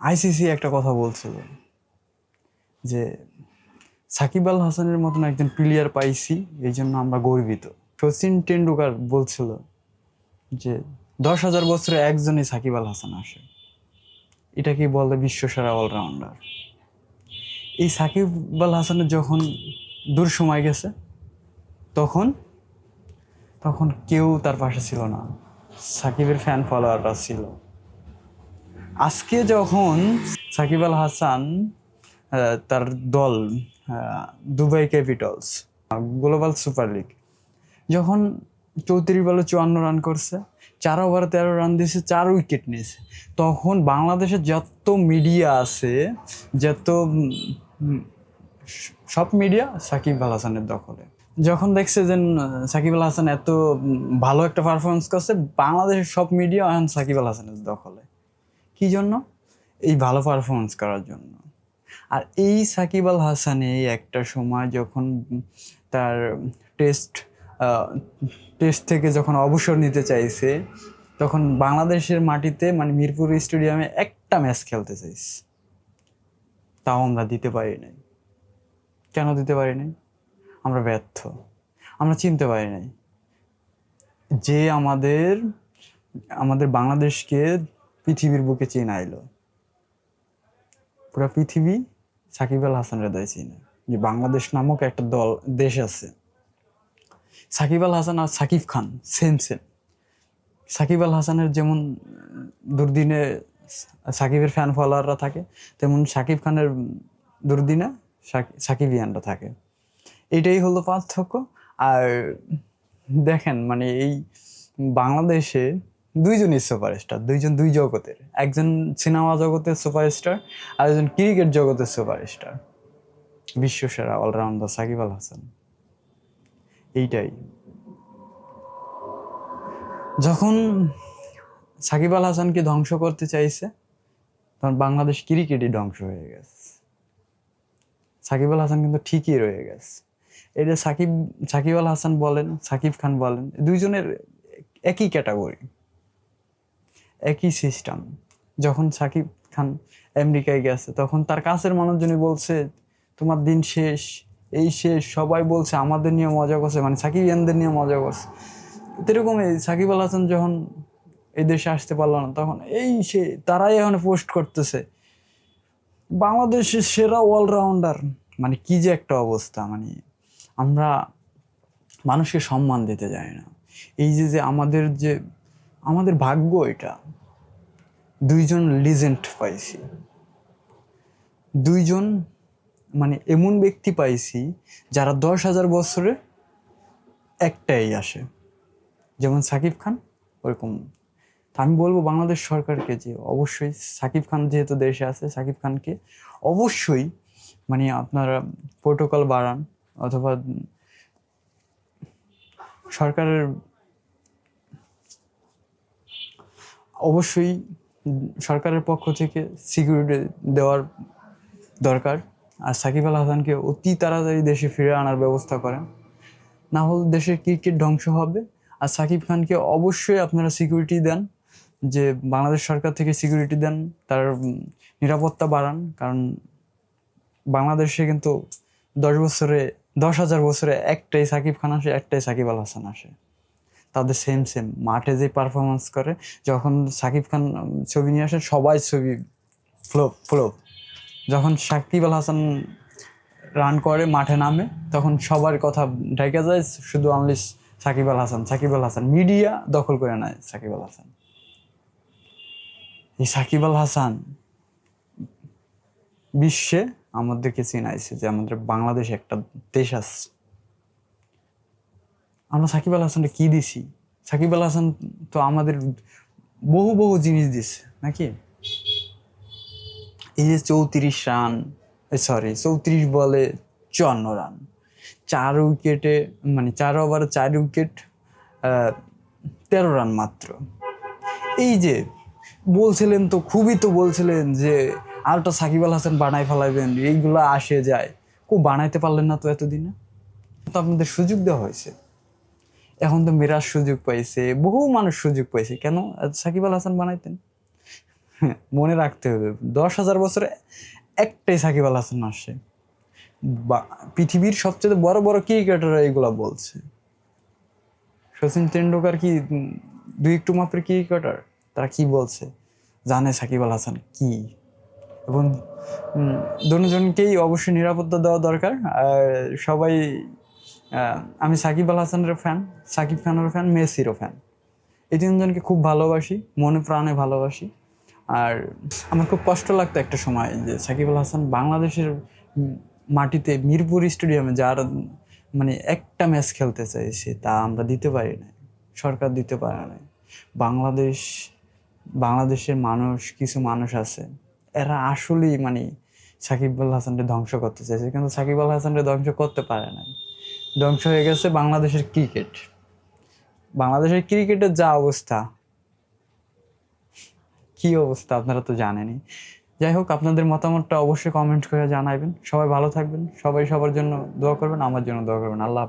ICC একটা কথা বলছিল যে সাকিব আল হাসানের মতন একজন প্লেয়ার পাইছি, এই জন্য আমরা গর্বিত। সচিন টেন্ডুলকার বলছিল যে, দশ হাজার বছরে একজনই সাকিব আল হাসান আসে। এটাকে বলে বিশ্বসেরা অলরাউন্ডার এই সাকিব আল হাসানের যখন দূর সময় গেছে, তখন তখন কেউ তার পাশে ছিল না। সাকিবের ফ্যান ফলোয়াররা ছিল। আজকে যখন সাকিব আল হাসান তার দল Dubai Capitals Global Super League, যখন চৌত্রিশ বলে চুয়ান্ন রান করছে, চার ওভারে তেরো রান দিয়েছে, চার উইকেট নিয়েছে, তখন বাংলাদেশের যত মিডিয়া আছে, যত সব মিডিয়া সাকিব আল হাসানের দখলে। যখন দেখছে যে সাকিব আল হাসান এত ভালো একটা পারফরমেন্স করছে, বাংলাদেশের সব মিডিয়া সাকিব আল হাসানের দখলে। কি জন্য? এই ভালো পারফরমেন্স করার জন্য। আর এই সাকিব আল হাসানে একটা সময় যখন তার টেস্ট টেস্ট থেকে যখন অবসর নিতে চাইছে, তখন বাংলাদেশের মাটিতে মানে মিরপুর স্টেডিয়ামে একটা ম্যাচ খেলতে চাইছে। তাও আমরা দিতে পারি নাই। কেন দিতে পারি নাই? আমরা ব্যর্থ। আমরা চিনতে পারি নাই। যে আমাদের আমাদের বাংলাদেশকে পৃথিবীর বুকে চেনা এলো পুরো পৃথিবী সাকিব আল হাসান হৃদয় চিনে। যে বাংলাদেশ নামক একটা দল, দেশ আছে। সাকিব আল হাসান আর সাকিব খান সেম সেম সাকিব আল হাসানের যেমন দুর্দিনে সাকিবের ফ্যান ফলোয়াররা থাকে, তেমন সাকিব খানের দুর্দিনে সাকি- সাকিবিয়ানরা থাকে। এটাই হলো পার্থক্য। আর দেখেন মানে এই বাংলাদেশে দুইজনই সুপারস্টার, দুইজন দুই জগতের। একজন সিনেমা জগতের সুপারস্টার আর একজন ক্রিকেট জগতের সুপারস্টার। বিশ্বসেরা অলরাউন্ডার সাকিব আল হাসান। এইটাই। যখন সাকিব আল হাসানকে ধ্বংস করতে চাইছে, তখন বাংলাদেশ ক্রিকেটই ধ্বংস হয়ে গেছে। সাকিব আল হাসান কিন্তু ঠিকই রয়ে গেছে। এটা সাকিব সাকিব আল হাসান বলেন, সাকিব খান বলেন, দুইজনের একই ক্যাটাগরি। একই সিস্টেম যখন সাকিব খান আমেরিকায় গেছে, তখন তার কাছের মানুষজনই বলছে, তোমার দিন শেষ, এই শেষ, সবাই বলছে, আমাদের নিয়ে মজা করছে। মানে সাকিব ইয়ানদের নিয়ে মজা করছে। এরকমই সাকিব আল হাসান যখন এই দেশে আসতে পারল না, তখন এই সে, তারাই এখন পোস্ট করতেছে। বাংলাদেশের সেরা অলরাউন্ডার মানে কি যে একটা অবস্থা মানে আমরা মানুষকে সম্মান দিতে জানি না। এই যে যে আমাদের যে আমাদের ভাগ্য এটা। দুইজন লিজেন্ড পাইছি। দুইজন মানে এমন ব্যক্তি পাইছি যারা দশ হাজার বছরে একটাই আসে। যেমন সাকিব খান, ওরকম। আমি বলব বাংলাদেশ সরকারকে যে অবশ্যই সাকিব খান যেহেতু দেশে আছে, সাকিব খানকে অবশ্যই মানে আপনারা প্রোটোকল বাড়ান অথবা সরকারের অবশ্যই সরকারের পক্ষ থেকে সিকিউরিটি দেওয়ার দরকার। আর সাকিব আল হাসানকে অতি তাড়াতাড়ি দেশে ফিরে আনার ব্যবস্থা করেন। না হলে দেশের ক্রিকেট ধ্বংস হবে। আর সাকিব খানকে অবশ্যই আপনারা সিকিউরিটি দেন। যে বাংলাদেশ সরকার থেকে সিকিউরিটি দেন, তার নিরাপত্তা বাড়ান। কারণ বাংলাদেশে কিন্তু দশ বছরে, দশ হাজার বছরে একটাই সাকিব খান আসে, একটাই সাকিব আল হাসান আসে। তাদের সেম সেম মাঠে যে পারফরমেন্স করে, যখন সাকিব খান ছবি নিয়ে আসে, সবাই ছবি ফ্লোপ ফ্লোপ যখন সাকিব আল হাসান রান করে, মাঠে নামে, তখন সবার কথা ঢেকে যায়, শুধু অনলি সাকিব আল হাসান, সাকিব আল হাসান। মিডিয়া দখল করে নেয় সাকিব আল হাসান। এই সাকিব আল হাসান বিশ্বে আমাদেরকে চিনাইছে যে আমাদের বাংলাদেশ একটা দেশ আছে। আমরা সাকিব আল হাসানকে কি দিছি? সাকিব আল হাসান তো আমাদের বহু বহু জিনিস দিছে, নাকি? এই যে চৌত্রিশ রান সরি চৌত্রিশ বলে চুয়ান্ন রান, চার উইকেটে মানে চার ওভারে চার উইকেট তেরো রান মাত্র। এই যে বলছিলেন তো, খুবই তো বলছিলেন যে আলটা সাকিব আল হাসান বানাই ফেলাইবেন, এইগুলো আসে যায়। খুব বানাইতে পারলেন না তো এতদিনে? তো আপনাদের সুযোগ দেওয়া হয়েছে। এখন তো মিরাজ সুযোগ পাইছে, বহু মানুষ সুযোগ পাইছে। কেন? সাকিব আল হাসান বানাইতেন। মনে রাখতে হবে, দশ হাজার বছরে একটাই সাকিব আল হাসান আসে। পৃথিবীর সবচেয়ে বড় বড় ক্রিকেটাররা এগুলা বলছে। সচিন তেন্ডুলকার কি দুই একটু মাপের ক্রিকেটার? তারা কি বলছে? জানে সাকিব আল হাসান কি? এবং দুজনকেই অবশ্যই নিরাপত্তা দেওয়া দরকার। আর সবাই আমি সাকিব আল হাসানের ফ্যান সাকিব খানের ফ্যান মেসিরও ফ্যান এই তিনজনকে খুব ভালোবাসি, মনে প্রাণে ভালোবাসি। আর আমার খুব কষ্ট লাগতো একটা সময় যে সাকিব আল হাসান বাংলাদেশের মাটিতে মিরপুর স্টেডিয়ামে যার মানে একটা ম্যাচ খেলতে চাইছে তা আমরা দিতে পারি না সরকার দিতে পারে না বাংলাদেশ, বাংলাদেশের মানুষ, কিছু মানুষ আছে, এরা আসলেই মানে সাকিব আল হাসানকে ধ্বংস করতে চাইছে। কিন্তু সাকিব আল হাসানকে ধ্বংস করতে পারে নাই। ধ্বংস হয়ে গেছে বাংলাদেশের ক্রিকেট। বাংলাদেশের ক্রিকেটের যা অবস্থা, কি অবস্থা আপনারা তো জানেনই। যাই হোক, আপনাদের মতামতটা অবশ্যই কমেন্ট করে জানাবেন সবাই ভালো থাকবেন, সবাই সবার জন্য দোয়া করবেন, আমার জন্য দোয়া করবেন। আল্লাহ।